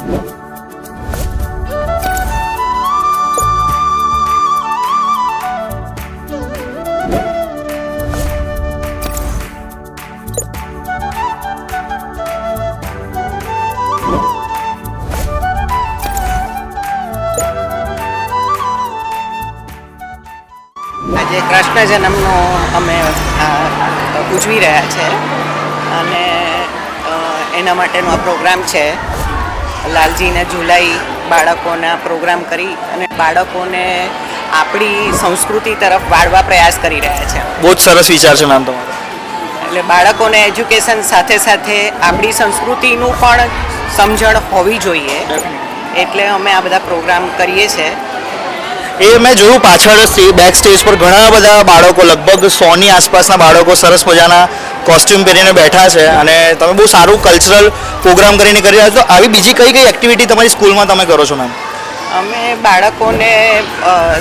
આજે કૃષ્ણ જન્મનો અમે ઉજવી રહ્યા છે. અને એના માટેનો આ પ્રોગ્રામ છે. લાલજીને ઝુલાઈ બાળકોના પ્રોગ્રામ કરી અને બાળકોને આપણી સંસ્કૃતિ તરફ વાળવા પ્રયાસ કરી રહ્યા છે. બહુ જ સરસ વિચાર છે મેમ તમારો. એટલે બાળકોને એજ્યુકેશન સાથે સાથે આપણી સંસ્કૃતિનું પણ સમજણ હોવી જોઈએ. એટલે અમે આ બધા પ્રોગ્રામ કરીએ છીએ એ મેં જોયું પાછળ બેક સ્ટેજ પર ઘણા બધા બાળકો લગભગ સોની આસપાસના બાળકો સરસ મજાના કોસ્ટ્યુમ પહેરીને બેઠા છે અને તમે બહુ સારું કલ્ચરલ પ્રોગ્રામ કરીને કરી રહ્યા છો. આવી બીજી કઈ કઈ એક્ટિવિટી તમારી સ્કૂલમાં તમે કરો છો મેમ અમે બાળકોને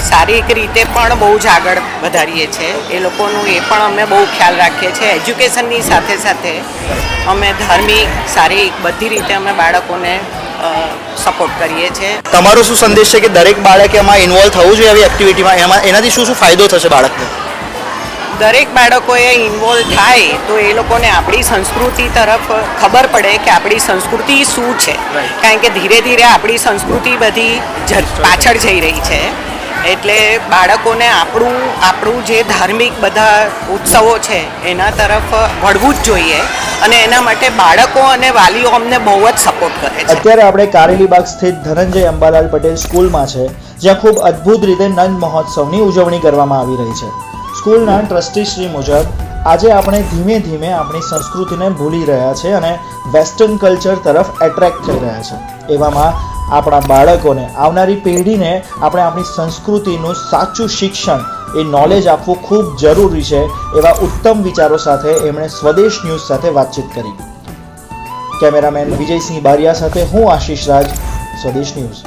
સારી શારીરિક રીતે પણ બહુ જ આગળ વધારીએ છીએ એ લોકોનું એ પણ અમે બહુ ખ્યાલ રાખીએ છીએ. એજ્યુકેશનની સાથે સાથે અમે ધાર્મિક શારીરિક બધી રીતે અમે બાળકોને સપોર્ટ કરીએ છીએ. તમારો શું સંદેશ છે કે દરેક બાળકે એમાં ઇન્વોલ્વ થવું જોઈએ આવી એક્ટિવિટીમાં એમાં એનાથી શું શું ફાયદો થશે બાળકને? દરેક બાળકોએ ઇન્વોલ્વ થાય તો એ લોકોને આપણી સંસ્કૃતિ તરફ ખબર પડે કે આપણી સંસ્કૃતિ શું છે. કારણ કે ધીરે ધીરે આપણી સંસ્કૃતિ બધી જ- પાછળ જઈ રહી છે. એટલે બાળકોને આપણું આપણું જે ધાર્મિક બધા ઉત્સવો છે એના તરફ વળવું જ જોઈએ. અને એના માટે બાળકો અને વાલીઓ અમને બહુ જ સપોર્ટ કરે છે. અત્યારે આપણે કારેલીબાગ સ્થિત ધનંજય અંબાલાલ પટેલ સ્કૂલમાં છે જ્યાં ખૂબ અદ્ભુત રીતે નંદ મહોત્સવની ઉજવણી કરવામાં આવી રહી છે. સ્કૂલના ટ્રસ્ટીશ્રી મુજબ આજે આપણે ધીમે ધીમે આપણી સંસ્કૃતિને ભૂલી રહ્યા છે અને વેસ્ટર્ન કલ્ચર તરફ એટ્રેક્ટ થઈ રહ્યા છે. એવામાં આપણા બાળકોને, આવનારી પેઢીને આપણે આપણી સંસ્કૃતિનું સાચું શિક્ષણ, એ નોલેજ આપવું ખૂબ જરૂરી છે એવા ઉત્તમ વિચારો સાથે એમણે સ્વદેશ ન્યૂઝ સાથે વાતચીત કરી. કેમેરામેન વિજયસિંહ બારિયા સાથે હું આશીષ રાજ, સ્વદેશ ન્યૂઝ.